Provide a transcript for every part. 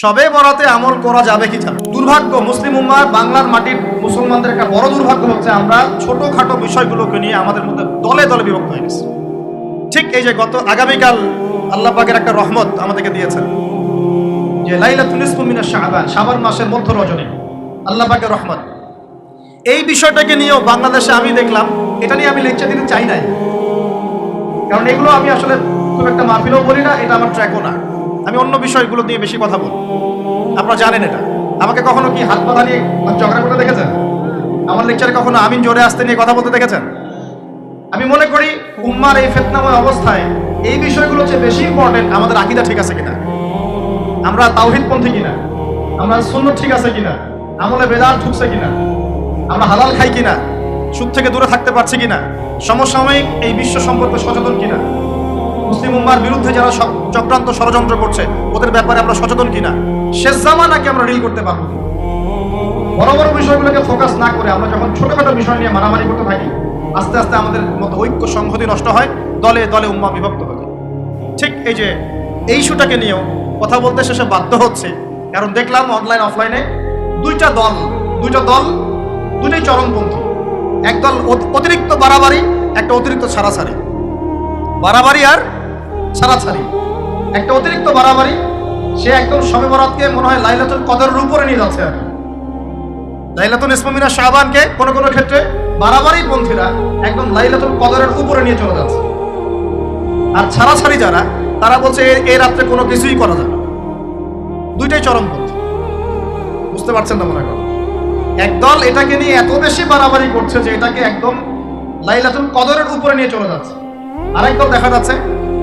সবে বরাতে আমল করা যাবে কি যাবে? দুর্ভাগ্য, মুসলিম উম্মার বাংলার মাটির মুসলমানদের একটা বড় দুর্ভাগ্য হচ্ছে আমরা ছোটখাটো বিষয়গুলোকে নিয়ে আমাদের মধ্যে দলে দলে বিভক্ত হয়ে গেছি। ঠিক এই যে গত আগামীকাল আল্লাহ পাকের একটা রহমত আমাদেরকে দিয়েছেন। যে লাইলাতুল নিসফু মিনাশ শাবান শাবান মাসের মধ্য রজনী। আল্লাহ পাকের রহমত। এই বিষয়টাকে নিয়েও বাংলাদেশে আমি দেখলাম, এটা নিয়ে আমি লেকচার দিতে চাই নাই। কারণ এগুলো আমি আসলে খুব একটা মাহফিলও বলি না, এটা আমার ট্র্যাকও না। আমি অন্য বিষয়গুলো নিয়ে বেশি কথা বলি আপনারা জানেন এটা। আমাকে কখনো কি হাত পাতা নিয়ে ঝগড়া করতে দেখেছেন? আমার লেকচারে কখনো আমিন জোরে আসতে নিয়ে কথা বলতে দেখেছেন? আমি মনে করি উম্মার এই ফেতনাময় অবস্থায় এই বিষয়গুলো হচ্ছে বেশি ইম্পর্টেন্ট আমাদের আকিদা ঠিক আছে কিনা? আমরা তাওহিদপন্থী কিনা? আমরা শূন্য ঠিক আছে কিনা? আমলে বেদাল ঢুকছে কিনা? আমরা হালাল খাই কিনা? সুদ থেকে দূরে থাকতে পারছি কিনা? সমসাময়িক এই বিশ্ব সম্পর্কে সচেতন কিনা? মুসলিম উম্মার বিরুদ্ধে যারা সব চক্রান্ত ষড়যন্ত্র করছে। ওদের ব্যাপারে আমরা সচেতন কিনা? শেষ জামানাকে আমরা রিল করতে পারব। বড় বড় বিষয়গুলোকে ফোকাস না করে আমরা যখন ছোটখাটো বিষয় নিয়ে মারামারি করতে থাকি, আস্তে আস্তে আমাদের মতো ঐক্য সংহতি নষ্ট হয়, দলে দলে উম্মা বিভক্ত হয়ে ঠিক এই যে এই ইস্যুটাকে নিয়েও কথা বলতে শেষে বাধ্য হচ্ছে। কারণ দেখলাম অনলাইন অফলাইনে দুইটা দল দুইটা দল দুটোই চরমপন্থী। একদল অত- অতিরিক্ত বাড়াবাড়ি, একটা অতিরিক্ত ছাড়াছাড়ি। বাড়াবাড়ি আর ছাড়াছাড়ি। একটা অতিরিক্ত বাড়াবাড়ি, সে একদম সবে বরাতকে মনে হয় লাইলাতুল কদরের উপরে নিয়ে যাচ্ছে আর। লাইলাতুল ইসমামিনা শাহবানকে কোনো কোনো ক্ষেত্রে বাড়াবাড়ি পন্থীরা একদম লাইলাতুল কদরের উপরে নিয়ে চলে যাচ্ছে আর ছাড়াছাড়ি যারা, তারা বলছে এই রাত্রে কোনো কিছুই করা যাবে। দুইটাই চরমপন্থী বুঝতে পারছেন না মনে করেন একদল এটাকে নিয়ে এত বেশি বাড়াবাড়ি করছে যে এটাকে একদম লাইলাতুল কদরের উপরে নিয়ে চলে যাচ্ছে আরেকদল দেখা যাচ্ছে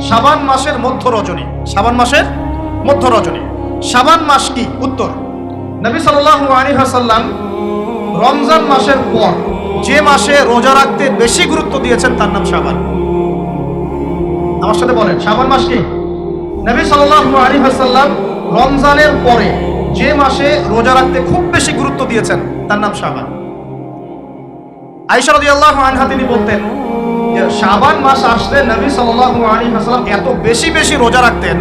শাবান মাসের মধ্য রজনী। শাবান মাসের মধ্য রজনী। শাবান মাস কি? উত্তর। নবী সাল্লাল্লাহু আলাইহি ওয়াসাল্লাম রমজান মাসের পর যে মাসে রোজা রাখতে বেশি গুরুত্ব দিয়েছেন তার নাম শাবান আমার সাথে বলেন, সাবান মাস কি? নবী সাল্লাল্লাহু আলাইহি ওয়াসাল্লাম রমজানের পরে যে মাসে রোজা রাখতে খুব বেশি গুরুত্ব দিয়েছেন তার নাম শাবান আয়েশা রাদিয়াল্লাহু আনহা তিনি বলতেন শাবান মাস আসলে নবী সাল্লাল্লাহু আলাইহি ওয়াসাল্লাম এত বেশি বেশি রোজা রাখতেন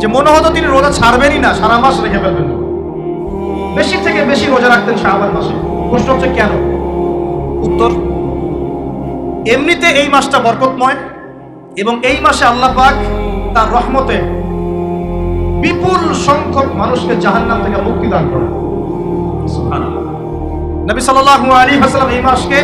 যে মনে হতো তিনি রোজা ছাড়বেনই না, সারা মাস রেখে ফেলবেন। বেশি থেকে বেশি রোজা রাখতেন শাবান মাসে। প্রশ্ন হচ্ছে কেন? উত্তর, এমনিতে এই মাসটা বরকতময় এবং এই মাসে আল্লাহ পাক তার রহমতে বিপুল সংখ্যক মানুষকে জাহান্নাম থেকে মুক্তি দান করেন। নবী সাল্লাল্লাহু আলাইহি ওয়াসাল্লাম এই মাসকে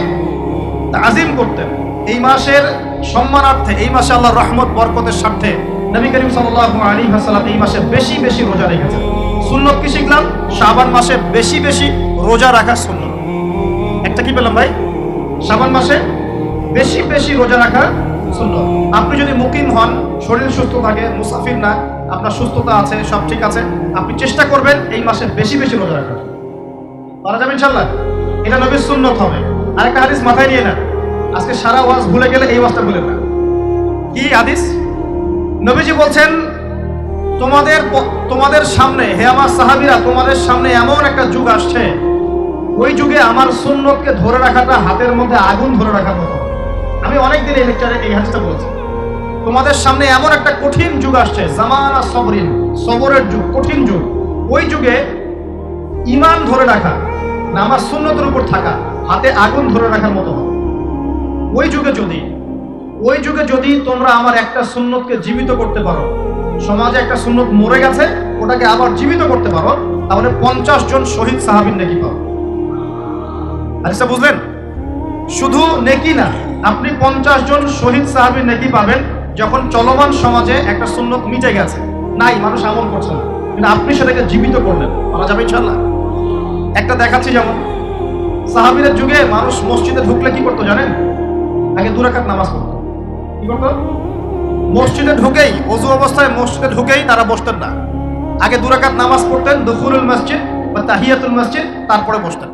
তাজিম করতেন। এই মাসের সম্মানার্থে, এই মাসে আল্লাহর রহমত, বরকতের স্বার্থে নবী করিম সাল্লাল্লাহু আলাইহি ওয়াসাল্লাম এই মাসে বেশি বেশি রোজা রেখেছেন। সুন্নত কি শিখলাম? শাবান মাসে বেশি বেশি রোজা রাখা সুন্নত। একটা কি পেলাম ভাই? শাবান মাসে বেশি বেশি রোজা রাখা সুন্নত। আপনি যদি মুকিম হন, শরীর সুস্থ থাকে, মুসাফির না, আপনার সুস্থতা আছে, সব ঠিক আছে, আপনি চেষ্টা করবেন এই মাসে বেশি বেশি রোজা রাখার। পারা যাবে ইনশাল্লাহ এটা নবীর সুন্নত হবে। আরেকটা হাদিস মাথায় নিয়ে না আজকে সারা ওয়াজ ভুলে গেলে এই ওয়াজটা ভুলে না কি হাদিস? নবীজি বলছেন, তোমাদের তোমাদের সামনে, হে আমার সাহাবিরা, তোমাদের সামনে এমন একটা যুগ আসছে। ওই যুগে আমার সুন্নতকে ধরে রাখাটা হাতের মধ্যে আগুন ধরে রাখার মতো। আমি অনেকদিন এই লেকচারে এই হাদিসটা বলছি। তোমাদের সামনে এমন একটা কঠিন যুগ আসছে, জামানা সবরিন, সবরের যুগ, কঠিন যুগ। ওই যুগে ইমান ধরে রাখা না, আমার সুন্নতের উপর থাকা, হাতে আগুন ধরে রাখার মতো হবে। ওই যুগে যদি, ওই যুগে যদি তোমরা আমার একটা সুন্নতকে জীবিত করতে পারো, সমাজে একটা সুন্নত মরে গেছে, ওটাকে আবার জীবিত করতে পারো, তাহলে পঞ্চাশ জন শহীদ সাহাবিন নাকি পাবো আচ্ছা বুঝলেন? শুধু নেকি না, আপনি পঞ্চাশ জন শহীদ সাহাবির নেকি পাবেন যখন চলমান সমাজে একটা সুন্নত মিটে গেছে। নাই, মানুষ আমল করছে না। কিন্তু আপনি সেটাকে জীবিত করলেন। মারা যাবে ইনশাল্লাহ একটা দেখাচ্ছি যেমন সাহাবিরের যুগে মানুষ মসজিদে ঢুকলে কি করতো জানেন? আগে দুরাকাত নামাজ পড়তো কি করতো মসজিদে ঢুকেই, অজু অবস্থায় মসজিদে ঢুকেই তারা বসতেন না। আগে দুরাকাত নামাজ পড়তেন, দুখুরুল মসজিদ বা তাহিয়াতুল মসজিদ, তারপরে বসতেন।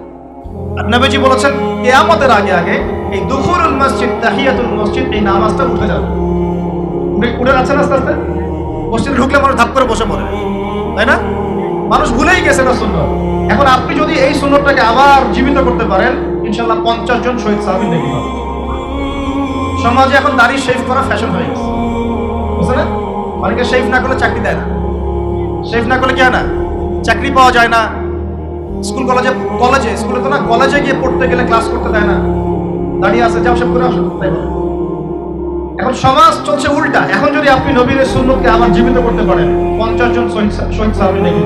আর নবীজি বলেছেন, কেয়ামতের আগে আগে এই দুখুরুল মসজিদ, তাহিয়াতুল মসজিদ, এই নামাজটা উঠে যাবে। উঠে উঠে যাচ্ছেন আস্তে আস্তে? মসজিদে ঢুকলে মানুষ ধাপ করে বসে পড়ে তাই না? মানুষ ভুলেই গেছে না সুন্দর এখন আপনি যদি এই সুন্দরটাকে আবার জীবিত করতে পারেন ইনশাল্লাহ পঞ্চাশ জন শহীদ সাহাবিন দেখি পাবেন। সমাজে এখন দাড়ি শেভ করা ফ্যাশন হয়ে গেছে। বুঝছে না? অনেকে শেভ না করলে চাকরি দেয় না। শেভ না করলে কি হয় না? চাকরি পাওয়া যায় না। স্কুল কলেজে কলেজে স্কুলে তো না কলেজে গিয়ে পড়তে গেলে ক্লাস করতে দেয় না। দাঁড়িয়ে আছে, যাও সব করে আসো। তাই বলে। এখন সমাজ চলছে উল্টা। এখন যদি আপনি নবীর সুন্নতকে আবার জীবিত করতে পারেন, পঞ্চাশ জন শহীদ সাহাবি নাকি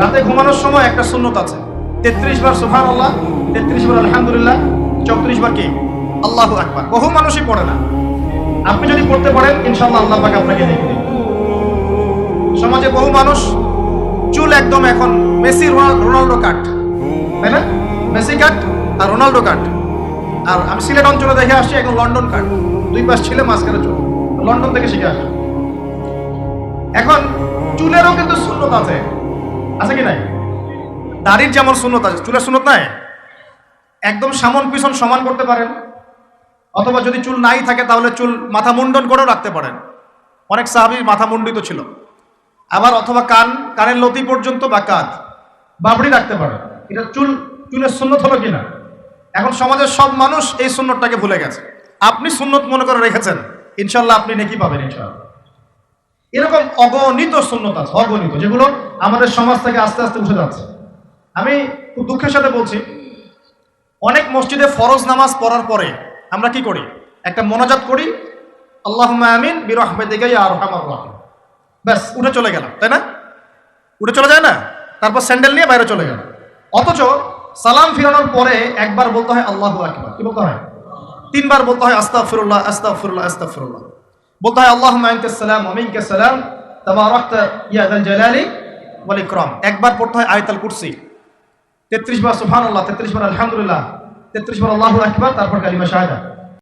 রাতে ঘুমানোর সময় একটা সুন্নত আছে। তেত্রিশ বার সুফান আল্লাহ তেত্রিশ বার আলহামদুলিল্লাহ চৌত্রিশ বার কি? আল্লাহ আকবার। বহু মানুষই পড়ে না। আপনি যদি পড়তে পারেন ইনশাল্লাহ আল্লাহ পাক আপনাকে দেখে দিবেন। সমাজে বহু মানুষ, চুল একদম এখন মেসি, রোনাল- রোনাল্ডো কাট। তাই না? মেসি কাট আর রোনাল্ডো কাট। আর আমি সিলেট অঞ্চলে দেখে আসছি এখন লন্ডন কাট। দুই পাশ ছিলে মাঝখানে চুল। লন্ডন থেকে শিখে আসি। এখন চুলেরও কিন্তু শূন্যত আছে। আছে কি নাই? দাড়ির যেমন শূন্যত আছে। চুলের শূন্যত নাই? একদম সামন পিছন সমান করতে পারেন। অথবা যদি চুল নাই থাকে, তাহলে চুল মাথা মুন্ডন করেও রাখতে পারেন। অনেক সাহাবির মাথা মুন্ডিত ছিল। আবার অথবা কান, কানের লতি পর্যন্ত বা কাঁধ, বাবড়ি রাখতে পারেন। এটা চুল, চুলের সুন্নত হলো কিনা? এখন সমাজের সব মানুষ এই সুন্নতটাকে ভুলে গেছে। আপনি সুন্নত মনে করে রেখেছেন। ইনশাল্লাহ আপনি নেকি পাবেন ইনশাল্লাহ এরকম অগণিত শূন্যতা আছে, অগণিত, যেগুলো আমাদের সমাজ থেকে আস্তে আস্তে উঠে যাচ্ছে। আমি খুব দুঃখের সাথে বলছি অনেক মসজিদে ফরজ নামাজ পড়ার পরে আমরা কি করি? একটা মোনাজাত করি আল্লাহ আমিন বিরহমেদিকে আর রহমান রাহিম। ব্যাস, উঠে চলে গেলাম, তাই না? উঠে চলে যায় না? তারপর স্যান্ডেল নিয়ে বাইরে চলে গেল অথচ সালাম ফিরানোর পরে একবার বলতে হয়, আল্লাহ আকবার। কি বলতে হয়? তিনবার বলতে হয়, আস্তাগফিরুল্লাহ আস্তাগফিরুল্লাহ আস্তাগফিরুল্লাহ। বলতে হয়, আল্লাহুম্মা আনতাস সালাম ওয়া মিনকাস সালাম, তাবারাকতা ইয়া যাল জালালি ওয়াল ইকরাম। একবার পড়তে হয় আয়াতুল কুরসি। 33 বার সুবহানাল্লাহ 33 বার আলহামদুলিল্লাহ 33 বার আল্লাহ আকবার তারপর কালিমা শাহাদা।